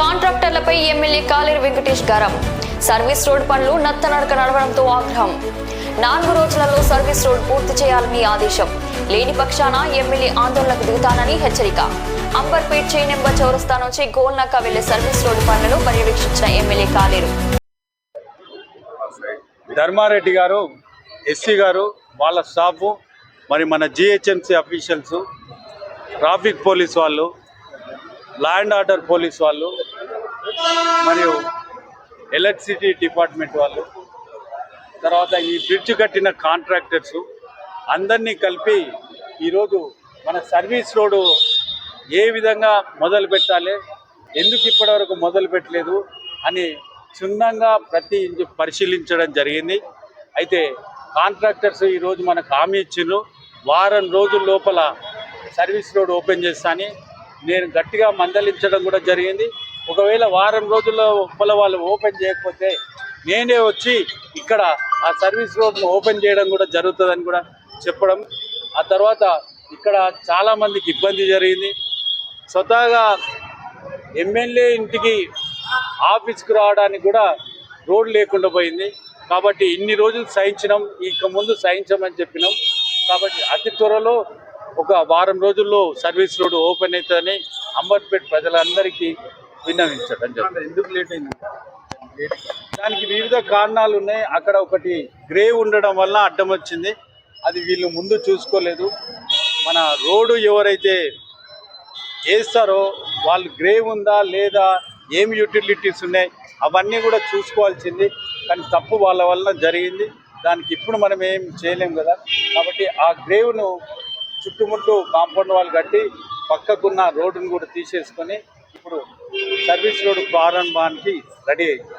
కాంట్రాక్టర్లపై MLA కాలేరు వెంకటేష్ గారం. Service road పనులు నత్తనడక నడవడంతో ఆగ్రహం. నాలుగు రోజులలో సర్వీస్ రోడ్ పూర్తి చేయాలని ఆదేశం. లేని పక్షాన ఎమ్మెల్యే ఆందోళనకు దిగుతానని హెచ్చరిక. అంబర్పేట్ చేనెంబ చౌరస్తా నుంచి గోల్నాక వెళ్ళే సర్వీస్ రోడ్ పనులను పర్యవేక్షించిన ఎమ్మెల్యే కాలేరు. ధర్మారెడ్డి గారు ఎస్సీ గారు వాళ్ళ స్టాఫ్ మరి మన జిహెచ్ఎంసీ అఫీషియల్స్ ట్రాఫిక్ పోలీస్ వాళ్ళు లా అండ్ ఆర్డర్ పోలీస్ వాళ్ళు మరియు ఎలక్ట్రిసిటీ డిపార్ట్మెంట్ వాళ్ళు తర్వాత ఈ బ్రిడ్జ్ కట్టిన కాంట్రాక్టర్స్ అందరినీ కలిపి ఈరోజు మన సర్వీస్ రోడ్డు ఏ విధంగా మొదలు పెట్టాలి ఎందుకు ఇప్పటివరకు మొదలు పెట్టలేదు అని క్షుణ్ణంగా ప్రతి ఇంచు పరిశీలించడం జరిగింది. అయితే కాంట్రాక్టర్స్ ఈరోజు మనకు హామీ ఇచ్చిండ్రు. వారం రోజుల లోపల సర్వీస్ రోడ్ ఓపెన్ చేస్తాను నేను గట్టిగా మందలించడం కూడా జరిగింది. ఒకవేళ వారం రోజుల్లో లోపల వాళ్ళు ఓపెన్ చేయకపోతే నేనే వచ్చి ఇక్కడ ఆ సర్వీస్ రోడ్ను ఓపెన్ చేయడం కూడా జరుగుతుందని కూడా చెప్పడం. ఆ తర్వాత ఇక్కడ చాలామందికి ఇబ్బంది జరిగింది. స్వతహాగా ఎమ్మెల్యే ఇంటికి ఆఫీస్కి రావడానికి కూడా రోడ్ లేకుండా పోయింది. కాబట్టి ఇన్ని రోజులు సహించినాం ఇక ముందు సహించమని చెప్పినాం. కాబట్టి అతి త్వరలో ఒక వారం రోజుల్లో సర్వీస్ రోడ్ ఓపెన్ అవుతుందని అంబర్పేట్ ప్రజలందరికీ విన్నవించడం జరిగింది ఎందుకు లేట్ అయింది? దానికి వివిధ కారణాలు ఉన్నాయి. అక్కడ ఒకటి గ్రేవ్ ఉండడం వల్ల అడ్డం వచ్చింది. అది వీళ్ళు ముందు చూసుకోలేదు. మన రోడ్డు ఎవరైతే వేస్తారో వాళ్ళు గ్రేవ్ ఉందా లేదా ఏం యూటిలిటీస్ ఉన్నాయి అవన్నీ కూడా చూసుకోవాల్సింది. కానీ తప్పు వాళ్ళ వల్ల జరిగింది. దానికి ఇప్పుడు మనం ఏం చేయలేం కదా. కాబట్టి ఆ గ్రేవ్ను చుట్టుముట్టు కాంపౌండ్ వాళ్ళు కట్టి పక్కకున్న రోడ్డును కూడా తీసేసుకొని ఇప్పుడు సర్వీస్ రోడ్డు ప్రారంభానికి రెడీ అయింది